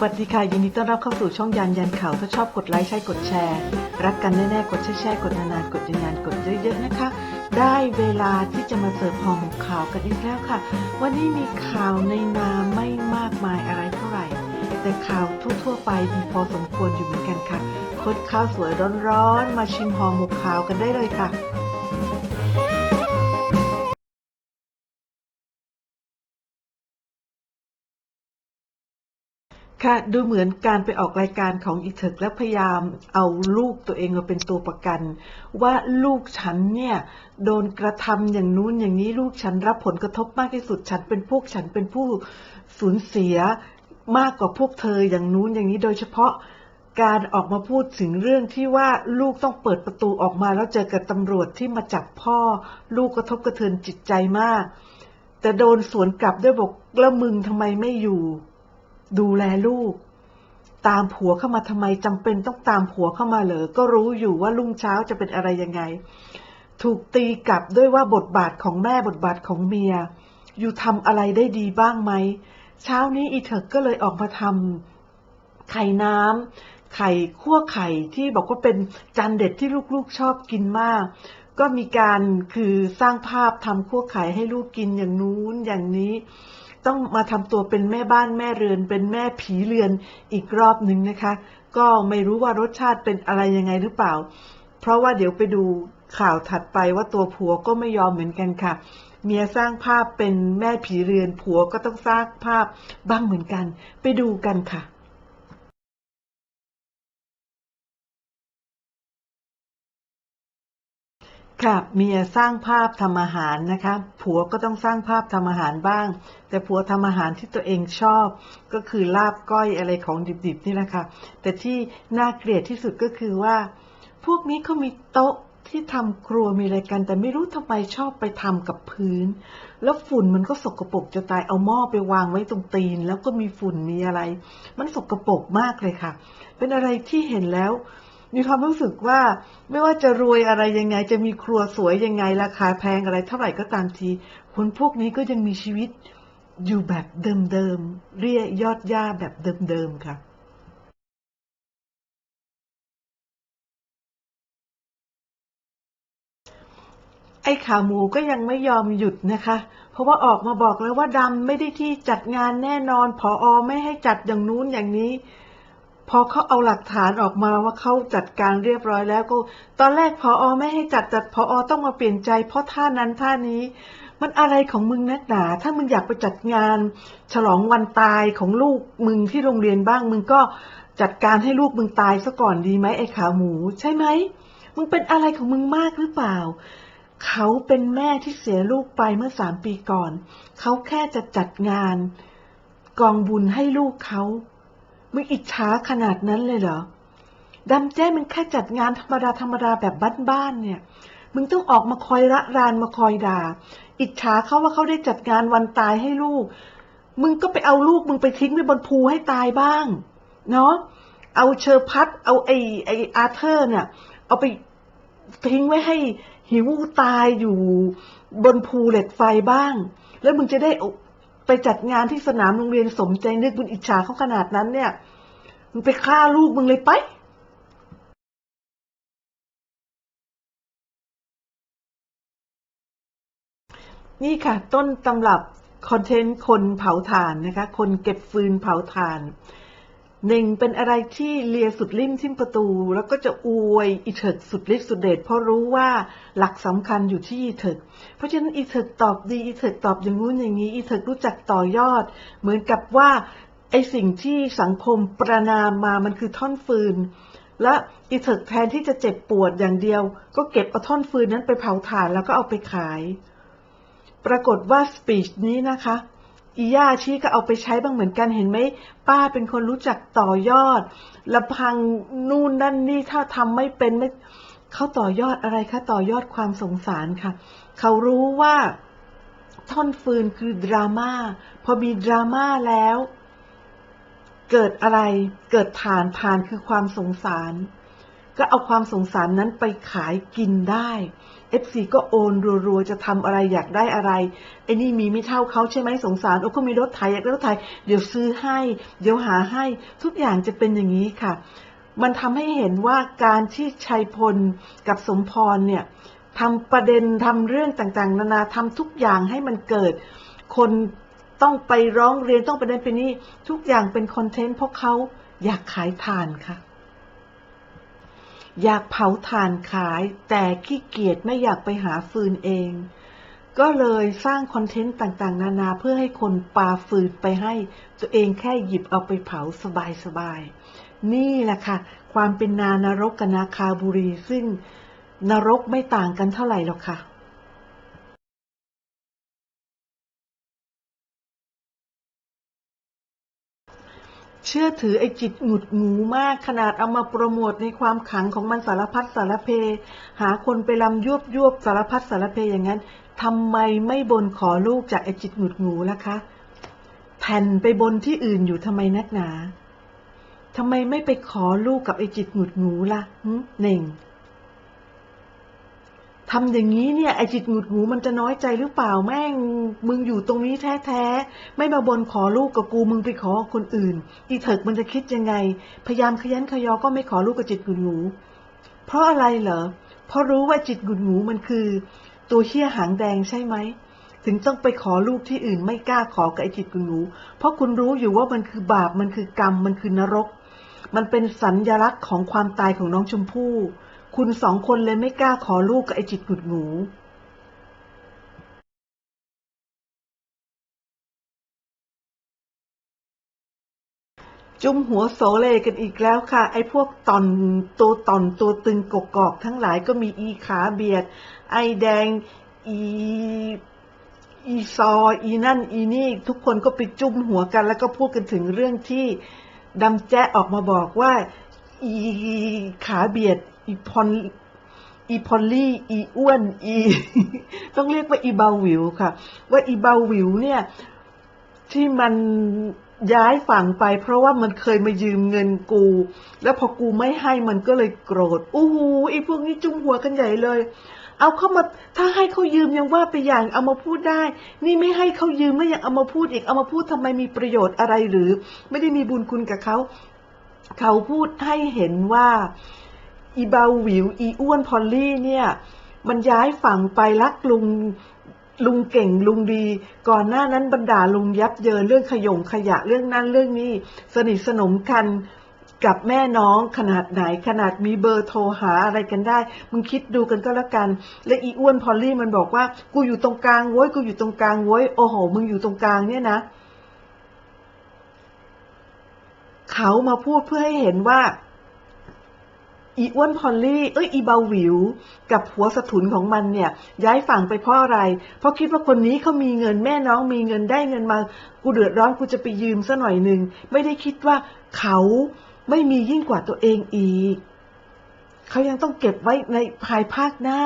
สวัสดีค่ะ ยินดีต้อนรับเข้าสู่ช่องยันยันข่าวถ้าชอบกดไลค์ใช่กดแชร์ รักกันแน่ๆ กดแชร์ๆกดนานๆกดยันๆกดเยอะๆนะคะ ได้เวลาที่จะมาเสิร์ฟหอหมข่าวกันอีกแล้วค่ะ วันนี้มีข่าวในนามไม่มากมายอะไรเท่าไหร่ แต่ข่าวทั่วๆไปมีพอสมควรอยู่เหมือนกันค่ะคดข้าวสวยร้อนๆ มาชิมห่อหมกข่าวกันได้เลยค่ะ ค่ะ ดูเหมือนการไปออกรายการของอีเถิกและพยายามเอาลูกตัวเองมาเป็นตัวประกัน ว่าลูกฉันเนี่ยโดนกระทำอย่างนู้นอย่างนี้ลูกฉันรับผลกระทบมากที่สุดฉันเป็นพวกฉันเป็นผู้สูญเสียมากกว่าพวกเธออย่างนู้นอย่างนี้โดยเฉพาะการออกมาพูดถึงเรื่องที่ว่าลูกต้องเปิดประตูออกมาแล้วเจอกับตำรวจที่มาจับพ่อ ลูกกระทบกระเทือนจิตใจมาก แต่โดนสวนกลับด้วยบอกแล้วมึงทำไมไม่อยู่ ดูแลลูก ตามผัวเข้ามาทำไมจำเป็นต้องตามผัวเข้ามาเหรอก็รู้อยู่ว่ารุ่งเช้าจะเป็นอะไรยังไง ถูกตีกลับด้วยว่าบทบาทของแม่บทบาทของเมีย อยู่ทำอะไรได้ดีบ้างไหม เช้านี้อีเถิกก็เลยออกมาทำไข่น้ำไข่คั่วไข่ที่บอกว่าเป็นจานเด็ดที่ลูกๆชอบกินมากก็มีการคือสร้างภาพทำคั่วไข่ให้ลูกกินอย่างนู้นอย่างนี้ ต้องมาทำตัวเป็นแม่บ้านแม่เรือน เป็นแม่ผีเรือนอีกรอบหนึ่งนะคะ ก็ไม่รู้ว่ารสชาติเป็นอะไรยังไงหรือเปล่า เพราะว่าเดี๋ยวไปดูข่าวถัดไปว่าตัวผัวก็ไม่ยอมเหมือนกันค่ะ เมียสร้างภาพเป็นแม่ผีเรือนผัวก็ต้องสร้างภาพบ้างเหมือนกัน ไปดูกันค่ะ ค่ะเมียสร้างภาพทำอาหารนะคะ ผัวก็ต้องสร้างภาพทำอาหารบ้าง แต่ผัวทำอาหารที่ตัวเองชอบ ก็คือลาบก้อยอะไรของดิบๆนี่แหละค่ะแต่ที่น่าเกลียดที่สุดก็คือว่า พวกนี้เขามีโต๊ะที่ทำครัวมีอะไรกัน แต่ไม่รู้ทำไมชอบไปทำกับพื้น แล้วฝุ่นมันก็สกปรกจะตายเอาหม้อไปวางไว้ตรงตีน แล้วก็มีฝุ่นมีอะไร มันสกปรกมากเลยค่ะ เป็นอะไรที่เห็นแล้ว มีความรู้สึกว่าไม่ว่าจะรวยอะไรยังไง จะมีครัวสวยยังไง ราคาแพงอะไรเท่าไหร่ก็ตามที คนพวกนี้ก็ยังมีชีวิตอยู่แบบเดิมๆเรียยอดย่าแบบเดิมๆค่ะไอ้ขาหมูก็ยังไม่ยอมหยุดนะคะ เพราะว่าออกมาบอกแล้วว่าดำไม่ได้ที่จัดงานแน่นอนพออไม่ให้จัดอย่างนู้นอย่างนี้ พอเขาเอาหลักฐานออกมาว่าเขาจัดการเรียบร้อยแล้วก็ ตอนแรกพออไม่ให้จัดจัดพออต้องมาเปลี่ยนใจ เพราะท่านั้นท่านี้ มันอะไรของมึงนักหนา ถ้ามึงอยากไปจัดงาน ฉลองวันตายของลูกมึงที่โรงเรียนบ้าง มึงก็จัดการให้ลูกมึงตายซะก่อนดีไหมไอ้ขาหมู ใช่ไหมมึงเป็นอะไรของมึงมากหรือเปล่า เขาเป็นแม่ที่เสียลูกไปเมื่อสามปีก่อน เขาแค่จะจัดงาน กองบุญให้ลูกเขา มึงอิจฉาขนาดนั้นเลยเหรอดำแจ้มันแค่จัดงานธรรมดาธรรมดาแบบบ้านๆเนี่ย มึงต้องออกมาคอยระรานมาคอยด่า อิจฉาเขาว่าเขาได้จัดงานวันตายให้ลูก มึงก็ไปเอาลูกมึงไปทิ้งไว้บนภูให้ตายบ้าง เนาะ เอาเชอร์พัดเอาไอไออาเธอร์เนี่ย เอาไปทิ้งไว้ให้หิวตายอยู่บนภูเหล็กไฟบ้าง แล้วมึงจะได้ ไปจัดงานที่สนามโรงเรียนสมใจนึกบุญอิจฉาเขาขนาดนั้นเนี่ย มึงไปฆ่าลูกมึงเลยไปนี่ค่ะ ต้นตำรับคอนเทนต์คนเผาถ่านนะคะ คนเก็บฟืนเผาถ่าน หนึ่งเป็นอะไรที่เลียสุดริมทิมประตู แล้วก็จะอวยอีเถิกสุดฤทธิ์สุดเดชเพราะรู้ว่าหลักสำคัญอยู่ที่อีเถิกเพราะฉะนั้นอีเถิกตอบดีอีเถิกตอบอย่างนู้นอย่างนี้อีเถิกรู้จักต่อยอด เหมือนกับว่าไอสิ่งที่สังคมประนามมามันคือท่อนฟืน และอีเถิกแทนที่จะเจ็บปวดอย่างเดียว ก็เก็บเอาท่อนฟืนนั้นไปเผาถ่านแล้วก็เอาไปขาย ปรากฏว่าสปีชนี้นะคะ อีย่าชี้ก็เอาไปใช้บ้างเหมือนกันเห็นไหมป้าเป็นคนรู้จักต่อยอดลำพังนู่นนั่นนี่ถ้าทำไม่เป็นไม่เขาต่อยอดอะไรคะต่อยอดความสงสารค่ะ เขารู้ว่าท่อนฟืนคือดราม่าพอมีดราม่าแล้ว เกิดอะไรเกิดฐานฐานคือความสงสาร ก็เอาความสงสารนั้นไปขายกินได้ FC ก็โอนรัวๆ จะทำอะไรอยากได้อะไรไอ้นี่มีไม่เท่าเขาใช่ไหมสงสาร โอ้ก็มีรถไถอยากได้รถไถเดี๋ยวซื้อให้ เดี๋ยวหาให้ ทุกอย่างจะเป็นอย่างนี้ค่ะ มันทำให้เห็นว่าการที่ชัยพลกับสมพรเนี่ยทำประเด็นทำเรื่องต่างๆ นานาทำทุกอย่างให้มันเกิด คนต้องไปร้องเรียนต้องไปนั่นไปนี่ทุกอย่างเป็นคอนเทนต์เพราะเขาอยากขายถ่านค่ะ อยากเผาถ่านขาย แต่ขี้เกียจไม่อยากไปหาฟืนเอง ก็เลยสร้างคอนเทนต์ต่างๆ นานาเพื่อให้คนปาฟืนไปให้ ตัวเองแค่หยิบเอาไปเผาสบายๆ นี่แหละค่ะ ความเป็นนานรกกับนาคาบุรีซึ่งนรกไม่ต่างกันเท่าไหร่หรอกค่ะ เชื่อถือไอ้จิตหงุดหงูมากขนาดเอามาโปรโมทในความขังของมันสารพัดสารเพ หาคนไปลำยวบยวบสารพัดสารเพอย่างนั้นทำไมไม่บนขอลูกจากไอ้จิตหงุดหงูล่ะคะแผ่นไปบนที่อื่นอยู่ทำไมนักหนาทำไมไม่ไปขอลูกกับไอ้จิตหงุดหงูล่ะหนึ่ง ทำอย่างนี้เนี่ยไอจิตหงุดหงูมันจะน้อยใจหรือเปล่าแม่ง มึงอยู่ตรงนี้แท้ๆ ไม่มาบนขอลูกกับกูมึงไปขอคนอื่นอีเถิกมันจะคิดยังไง พยายามขยันขยอก็ไม่ขอลูกกับจิตหงุดหงูเพราะอะไรเหรอเพราะรู้ว่าจิตหงุดหงูมันคือ ตัวเหี้ยหางแดงใช่ไหมถึงต้องไปขอลูกที่อื่นไม่กล้าขอกับไอจิตหงุดหงูเพราะคุณรู้อยู่ว่ามันคือบาปมันคือกรรมมันคือนรก มันเป็นสัญลักษณ์ของความตายของน้องชมพู่ คุณสองคนเลยไม่กล้าขอลูกกับไอจิตหงุดหงูจุ่มหัวโสเลกันอีกแล้วค่ะ ไอ้พวกตอนตัวตอนตัวตึงกกอกทั้งหลายก็มีอีขาเบียด ไอแดง อีอีซอ อีนั่น อีนี่ ทุกคนก็ไปจุ่มหัวกัน แล้วก็พูดกันถึงเรื่องที่ดำแจ๊ะออกมาบอกว่า อีขาเบียด อีพอนอีพอลลี่อีอ้วนอีต้องเรียกว่าอีเบาวิวค่ะ ว่าอีเบาวิวเนี่ย ที่มันย้ายฝั่งไป เพราะว่ามันเคยมายืมเงินกู แล้วพอกูไม่ให้มันก็เลยโกรธอู้หูอ้พวกนี้จุ้มหัวกันใหญ่เลย เอาเข้ามาถ้าให้เขายืมยังว่าไปอย่างเอามาพูดได้ นี่ไม่ให้เขายืมแล้วยังเอามาพูดอีกเอามาพูดทำไมมีประโยชน์อะไรหรือ ไม่ได้มีบุญคุณกับเขา เขาพูดให้เห็นว่า อีเบาวิว อีอ้วนพอลลี่เนี่ย มันย้ายฝั่งไปรักลุงลุงเก่งลุงดี ก่อนหน้านั้นบรรดาลุงยับเยินเรื่องขยงขยะเรื่องนั้นเรื่องนี้ สนิทสนมกันกับแม่น้องขนาดไหนขนาดมีเบอร์โทรหาอะไรกันได้ มึงคิดดูกันก็แล้วกัน และอีอ้วนพอลลี่มันบอกว่า กูอยู่ตรงกลางโว้ยกูอยู่ตรงกลางโว้ยโอ้โหมึงอยู่ตรงกลางเนี่ยนะ เขามาพูดเพื่อให้เห็นว่า อีอ้วนพอลลี่ เอ้ยอีเบาหวิว กับหัวสถุนของมันเนี่ย ย้ายฝั่งไปเพราะอะไร เพราะคิดว่าคนนี้เขามีเงินแม่น้องมีเงินได้เงินมา กูเดือดร้อนกูจะไปยืมซะหน่อยหนึ่ง ไม่ได้คิดว่าเขาไม่มียิ่งกว่าตัวเองอีก เขายังต้องเก็บไว้ในภายภาคหน้า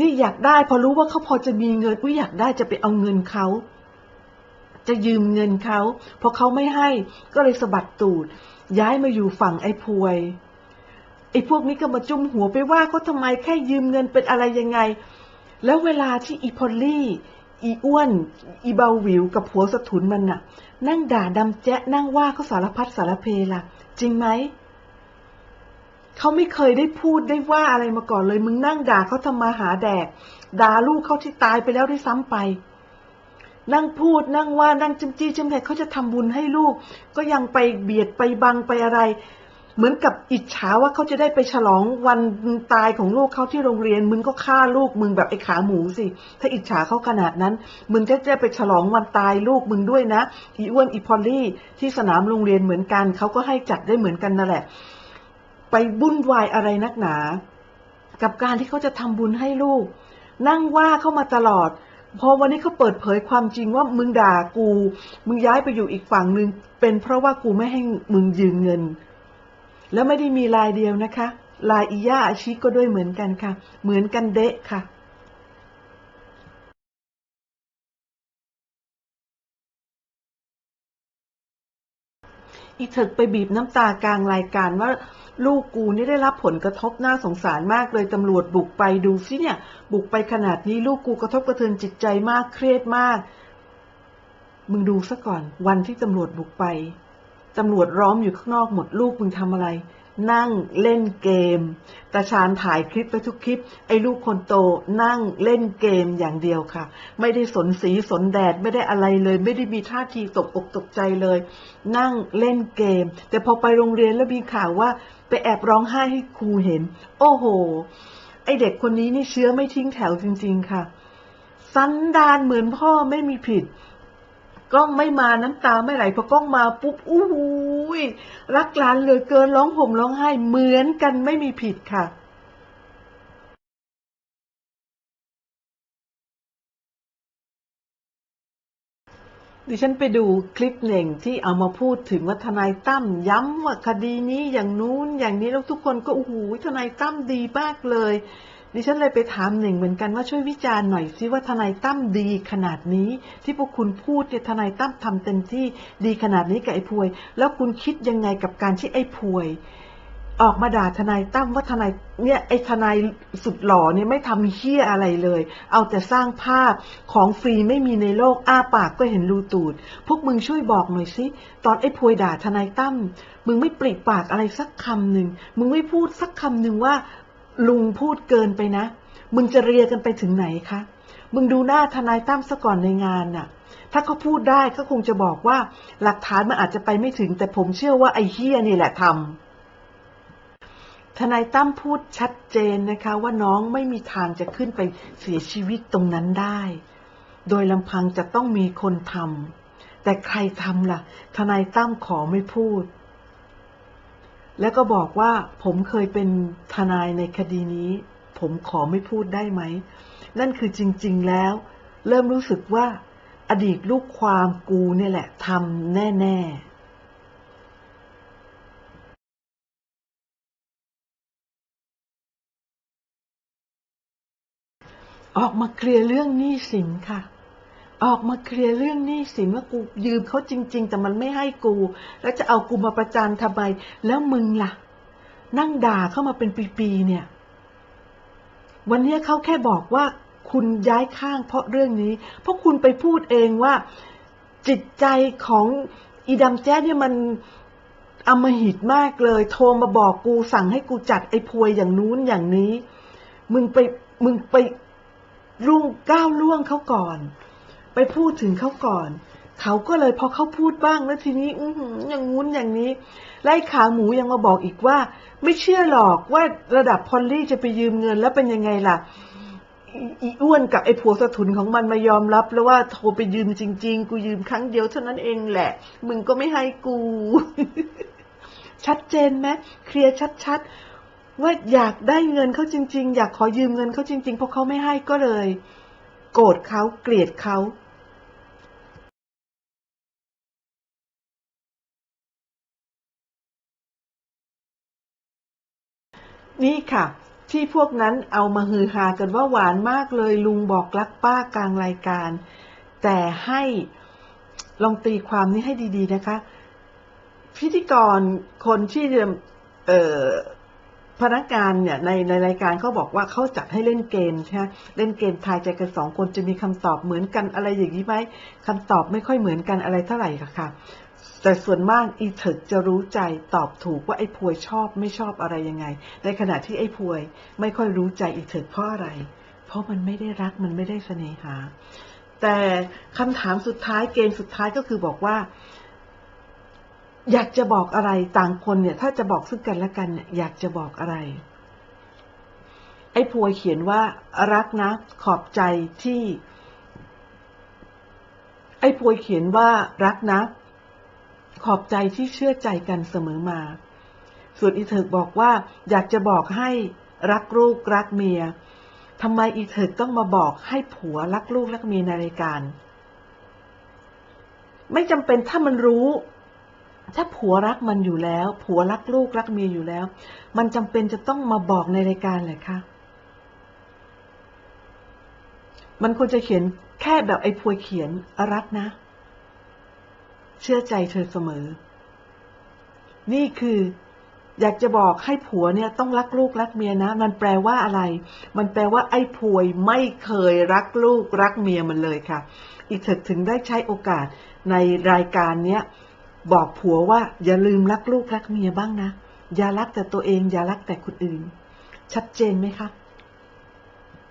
นี่อยากได้พอรู้ว่าเขาพอจะมีเงินอุ้ยอยากได้จะไปเอาเงินเขา จะยืมเงินเขาพอเขาไม่ให้ก็เลยสะบัดตูด ย้ายมาอยู่ฝั่งไอ้พวยไอ้พวกนี้ก็มาจุ่มหัวไปว่าเขาทำไมแค่ยืมเงินเป็นอะไรยังไง แล้วเวลาที่อีพอลลี่ อีอ้วน อีเบาหวิวกับหัวสถุนมันน่ะ นั่งด่าดำแจ๊ะนั่งว่าเขาสารพัดสารเพล่ะ จริงไหมเขาไม่เคยได้พูดได้ว่าอะไรมาก่อนเลย มึงนั่งด่าเขาทำมาหาแดก ด่าลูกเขาที่ตายไปแล้วด้วยซ้ำไป นั่งพูดนั่งว่านั่งจำจี้จำแหกเขาจะทำบุญให้ลูก ก็ยังไปเบียดไปบังไปอะไร เหมือนกับอิจฉาว่าเขาจะได้ไปฉลองวันตายของลูกเขาที่โรงเรียน มึงก็ฆ่าลูกมึงแบบไอ้ขาหมูสิ ถ้าอิจฉาเขาขนาดนั้น มึงจะได้ไปฉลองวันตายลูกมึงด้วยนะ อีอ้วนอีพอลลี่ที่สนามโรงเรียนเหมือนกัน เขาก็ให้จัดได้เหมือนกันนั่นแหละ ไปบุ่นวายอะไรนักหนา กับการที่เขาจะทำบุญให้ลูก นั่งว่าเข้ามาตลอด พอวันนี้เขาเปิดเผยความจริงว่ามึงด่ากู มึงย้ายไปอยู่อีกฝั่งหนึ่งเป็นเพราะว่ากูไม่ให้มึงยืมเงิน แล้วไม่ได้มีลายเดียวนะคะ ลายอีย่าอาชิก็ด้วยเหมือนกันค่ะ เหมือนกันเดะค่ะอีเถิกไปบีบน้ำตากลางรายการว่า ลูกกูนี่ได้รับผลกระทบน่าสงสารมากเลยตำรวจบุกไปดูสิเนี่ย บุกไปขนาดนี้ลูกกูกระทบกระเทือนจิตใจมากเครียดมาก มึงดูซะก่อน วันที่ตำรวจบุกไปตำรวจร้อมอยู่ข้างนอกหมดลูกมึงทำอะไร นั่งเล่นเกม ตาชาญถ่ายคลิปไปทุกคลิป ไอ้ลูกคนโตนั่งเล่นเกมอย่างเดียวค่ะ ไม่ได้สนสีสนแดดไม่ได้อะไรเลย ไม่ได้มีท่าทีตกอกตกใจเลย นั่งเล่นเกม แต่พอไปโรงเรียนแล้วมีข่าวว่าไปแอบร้องไห้ให้ครูเห็น โอ้โห ไอเด็กคนนี้นี่เชื้อไม่ทิ้งแถวจริง ๆ ค่ะ สันดานเหมือนพ่อไม่มีผิด กล้องไม่มาน้ำตาไม่ไหลพอกล้องมาปุ๊บอู้หูยรักหลานเหลือเกินร้องห่มร้องไห้เหมือนกันไม่มีผิดค่ะดิฉันไปดูคลิปหนึ่งที่เอามาพูดถึงว่าทนายตั้มย้ำว่าคดีนี้อย่างนู้นอย่างนี้แล้วทุกคนก็โอ้โหทนายตั้มดีมากเลย ดิฉันเลยไปถามหนึ่งเหมือนกันว่าช่วยวิจารณ์หน่อยซิว่าทนายตั้มดีขนาดนี้ ที่พวกคุณพูดเนี่ยทนายตั้มทำเต็มที่ดีขนาดนี้กับไอ้พวย แล้วคุณคิดยังไงกับการที่ไอ้พวย ออกมาด่าทนายตั้มว่าทนายเนี่ยไอ้ทนายสุดหล่อเนี่ยไม่ทำเฮี้ยอะไรเลย เอาแต่สร้างภาพของฟรีไม่มีในโลกอ้าปากก็เห็นรูตูด พวกมึงช่วยบอกหน่อยสิตอนไอ้พวยด่าทนายตั้มมึงไม่ปริปากอะไรสักคำหนึ่งมึงไม่พูดสักคำหนึ่งว่า ลุงพูดเกินไปนะ มึงจะเรียกันไปถึงไหนคะ มึงดูหน้าทนายตั้มซะก่อนในงานน่ะ ถ้าเขาพูดได้ก็คงจะบอกว่า หลักฐานมันอาจจะไปไม่ถึง แต่ผมเชื่อว่าไอ้เฮียนี่แหละทำทนายตั้มพูดชัดเจนนะคะ ว่าน้องไม่มีทางจะขึ้นไปเสียชีวิตตรงนั้นได้ โดยลำพังจะต้องมีคนทำแต่ใครทำล่ะ ทนายตั้มขอไม่พูด แล้วก็บอกว่าผมเคยเป็นทนายในคดีนี้ ผมขอไม่พูดได้ไหม นั่นคือจริง ๆ แล้ว เริ่มรู้สึกว่า อดีตลูกความกูเนี่ยแหละทำแน่ ๆออกมาเคลียร์เรื่องหนี้สินค่ะ ออกมาเคลียร์เรื่องหนี้สินว่ากูยืมเขาจริง ๆ แต่มันไม่ให้กู แล้วจะเอากูมาประจานทำไม แล้วมึงล่ะ นั่งด่าเข้ามาเป็นปีๆเนี่ย วันนี้เขาแค่บอกว่าคุณย้ายข้างเพราะเรื่องนี้ เพราะคุณไปพูดเองว่า จิตใจของอีดำแจ๊ดเนี่ยมันอำมหิตมากเลย โทรมาบอกกูสั่งให้กูจัดไอ้พวยอย่างนู้นอย่างนี้ มึงไปมึงไปรุ่งก้าวล่วงเขาก่อน ไปพูดถึงเขาก่อน เขาก็เลยพอเขาพูดบ้างแล้วทีนี้อือหือย่างงู้นอย่างนี้ ไล่ขาหมูยังมาบอกอีกว่า ไม่เชื่อหรอกว่าระดับพอลลี่จะไปยืมเงินแล้วเป็นยังไงล่ะอีอีอ้วนกับไอ้ผัวสะทุนของมันมายอมรับ แล้วว่าโทรไปยืมจริง ๆ กูยืมครั้งเดียวเท่านั้นเองแหละ มึงก็ไม่ให้กู ชัดเจนไหมเคลียร์ชัดๆ ว่าอยากได้เงินเขาจริง ๆ อยากขอยืมเงินเขาจริง ๆ เพราะเขาไม่ให้ก็เลย โกรธเขาเกลียดเขา นี่ค่ะ ที่พวกนั้นเอามาฮือฮากันว่าหวานมากเลยลุงบอกรักป้ากลางรายการ แต่ให้ลองตีความนี้ให้ดี ๆ นะคะ พิธีกรคนที่เอ่อพนักงานเนี่ยในในรายการเขาบอกว่าเขาจัดให้เล่นเกมใช่ไหมเล่นเกมทายใจกันสองคนจะมีคำตอบเหมือนกันอะไรอย่างนี้ไหมคำตอบไม่ค่อยเหมือนกันอะไรเท่าไหร่ค่ะค่ะ แต่ส่วนมากอีเถิกจะรู้ใจตอบถูกว่าไอ้พวยชอบไม่ชอบอะไรยังไง ในขณะที่ไอ้พวยไม่ค่อยรู้ใจอีเถิกเพราะอะไร เพราะมันไม่ได้รักมันไม่ได้เสน่หา แต่คำถามสุดท้ายเกมสุดท้ายก็คือบอกว่า อยากจะบอกอะไรต่างคนเนี่ย ถ้าจะบอกซึ่งกันและกันเนี่ยอยากจะบอกอะไร ไอ้พวยเขียนว่ารักนะขอบใจที่ ไอ้พวยเขียนว่ารักนะ อบใจที่เชื่อใจกันเสมอมา ส่วนอีเถิกบอกว่าอยากจะบอกให้รักลูกรักเมียทำไมอีเถิกต้องมาบอกให้ผัวรักลูกรักเมียในรายการ ไม่จำเป็นถ้ามันรู้ ถ้าผัวรักมันอยู่แล้ว ผัวรักลูกรักเมียอยู่แล้ว มันจำเป็นจะต้องมาบอกในรายการเลยคะมันควรจะเขียนแค่แบบไอ้พวยเขียนรักนะ เชื่อใจเธอเสมอ นี่คือ อยากจะบอกให้ผัวเนี่ยต้องรักลูกรักเมียนะ มันแปลว่าอะไร มันแปลว่าไอ้พวยไม่เคยรักลูกรักเมียมันเลยค่ะ อีเถิกถึงได้ใช้โอกาสในรายการเนี้ยบอกผัวว่า อย่าลืมรักลูกรักเมียบ้างนะ อย่ารักแต่ตัวเอง อย่ารักแต่คนอื่น ชัดเจนไหมคะ